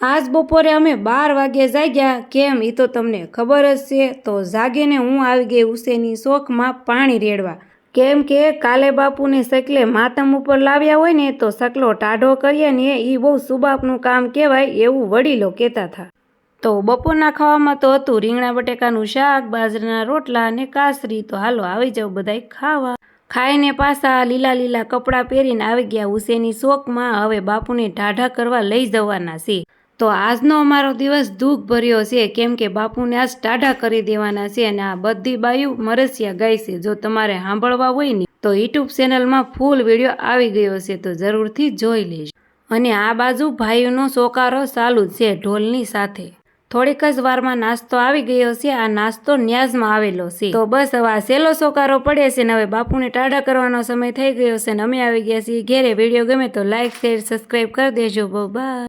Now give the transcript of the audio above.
આજ બપોરે અમે બાર વાગે જાગ્યા. કેમ? એ તો તમને ખબર જ છે. તો જાગીને હું આવી ગઈ ઉસેની શોખમાં પાણી રેડવા. કેમ કે કાલે બાપુને સકલે માતમ ઉપર લાવ્યા હોય ને, તો સકલો ટાઢો કરીએ ને એ બહુ સુબાપનું કામ કહેવાય એવું વડીલો કહેતા હતા. તો બપોરના ખાવામાં તો હતું રીંગણા બટેકાનું શાક, બાજરાના રોટલા અને કાસરી. તો હાલો આવી જાવ બધાય ખાવા. ખાઈને પાછા લીલા લીલા કપડાં પહેરીને આવી ગયા હુસેની શોખમાં. હવે બાપુને ઢાઢા કરવા લઈ જવાના છે. તો આજનો અમારો દિવસ દુઃખ ભર્યો છે. કેમ કે બાપુને આજ ટાઢા કરી દેવાના છે અને આ બધી બાયુ મરસિયા ગાય છે. જો તમારે સાંભળવા હોય ને, તો યુટ્યુબ ચેનલમાં ફૂલ વીડિયો આવી ગયો છે, તો જરૂરથી જોઈ લેજો. અને આ બાજુ ભાઈઓનો સોકારો ચાલુ જ છે ઢોલની સાથે. થોડીક જ વારમાં નાસ્તો આવી ગયો છે. આ નાસ્તો ન્યાઝમાં આવેલો છે. તો બસ હવે આ સેલો સોકારો પડે છે ને હવે બાપુને ટાઢા કરવાનો સમય થઈ ગયો છે ને અમે આવી ગયા છીએ ઘેરે. વીડિયો ગમે તો લાઇક શેર સબસ્ક્રાઈબ કરી દેજો. બાય